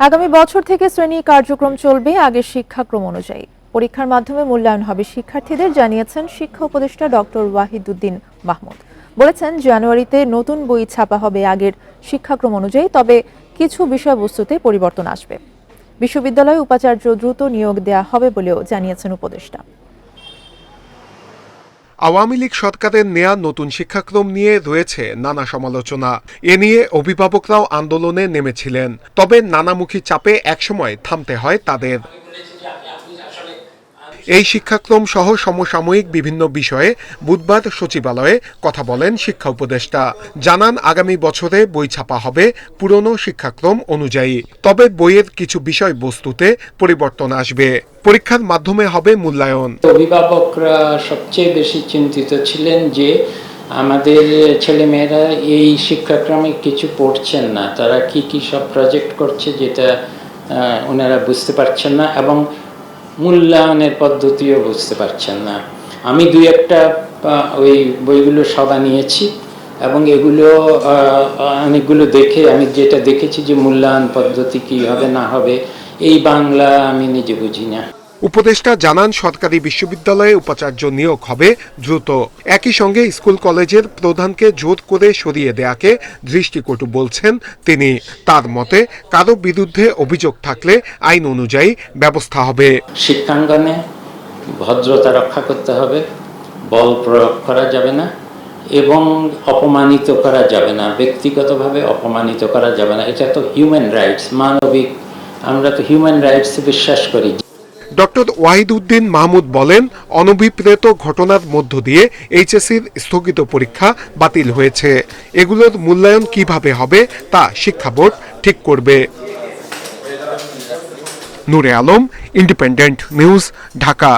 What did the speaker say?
আগামী বছর থেকে শ্রেণি কার্যক্রম চলবে আগের শিক্ষাক্রম অনুযায়ী। পরীক্ষার মাধ্যমে মূল্যায়ন হবে শিক্ষার্থীদের, জানিয়েছেন শিক্ষা উপদেষ্টা ডক্টর ওয়াহিদুদ্দিন মাহমুদ। বলেছেন, জানুয়ারিতে নতুন বই ছাপা হবে আগের শিক্ষাক্রম অনুযায়ী, তবে কিছু বিষয়বস্তুতে পরিবর্তন আসবে। বিশ্ববিদ্যালয়ে উপাচার্য দ্রুত নিয়োগ দেয়া হবে বলেও জানিয়েছেন উপদেষ্টা। আওয়ামী লীগ সরকারের নেয়া নতুন শিক্ষাক্রম নিয়ে রয়েছে নানা সমালোচনা। এ নিয়ে অভিভাবকরাও আন্দোলনে নেমেছিলেন। তবে নানামুখী চাপে একসময় থামতে হয় তাদের। এই শিক্ষাক্রম সহ সমসাময়িক বিভিন্ন বিষয়ে বুধবার সচিবালয়ে কথা বলেন শিক্ষা উপদেষ্টা। জানান, আগামী বছরে বই ছাপা হবে পুরনো শিক্ষাক্রম অনুযায়ী। তবে বইয়ের কিছু বিষয়বস্তুতে পরিবর্তন আসবে। পরীক্ষার মাধ্যমে হবে মূল্যায়ন। অভিভাবকরা সবচেয়ে বেশি চিন্তিত ছিলেন যে আমাদের ছেলেমেয়েরা এই শিক্ষাক্রমে কিছু পড়ছেন না। তারা কি কি সব প্রজেক্ট করছে যেটা ওনারা বুঝতে পারছেন না এবং মূল্যায়নের পদ্ধতিও বুঝতে পারছেন না। আমি দুই একটা ওই বইগুলো সদা নিয়েছি এবং এগুলো অনেকগুলো দেখে আমি যেটা দেখেছি যে মূল্যায়ন পদ্ধতি কি হবে না হবে, এই বাংলা আমি নিজে বুঝি না। উপদেষ্টা জানান, সরকারি বিশ্ববিদ্যালয়ে উপাচার্য নিয়োগ হবে দ্রুত। একই সঙ্গে স্কুল কলেজের প্রধানকে জোর করে সরিয়ে দেয়াকে দৃষ্টিকটু বলছেন তিনি। তার মতে, কারও বিরুদ্ধে অভিযোগ থাকলে আইন অনুযায়ী ব্যবস্থা হবে। শিক্ষাঙ্গনে ভদ্রতা রক্ষা করতে হবে, বল প্রয়োগ করা যাবে না এবং অপমানিত করা যাবে না, ব্যক্তিগতভাবে অপমানিত করা যাবে না। এটা তো হিউম্যান রাইটস মানবিক, আমরা তো হিউম্যান রাইটস বিশ্বাস করি। ডক্টর ওয়াহিদউদ্দিন মাহমুদ বলেন, অনভিপ্রেত ঘটনার মধ্য দিয়ে এইচএসির স্থগিত পরীক্ষা বাতিল হয়েছে। এগুলোর মূল্যায়ন কীভাবে হবে তা শিক্ষা বোর্ড ঠিক করবে। Nure Alam, independent news, Dhaka.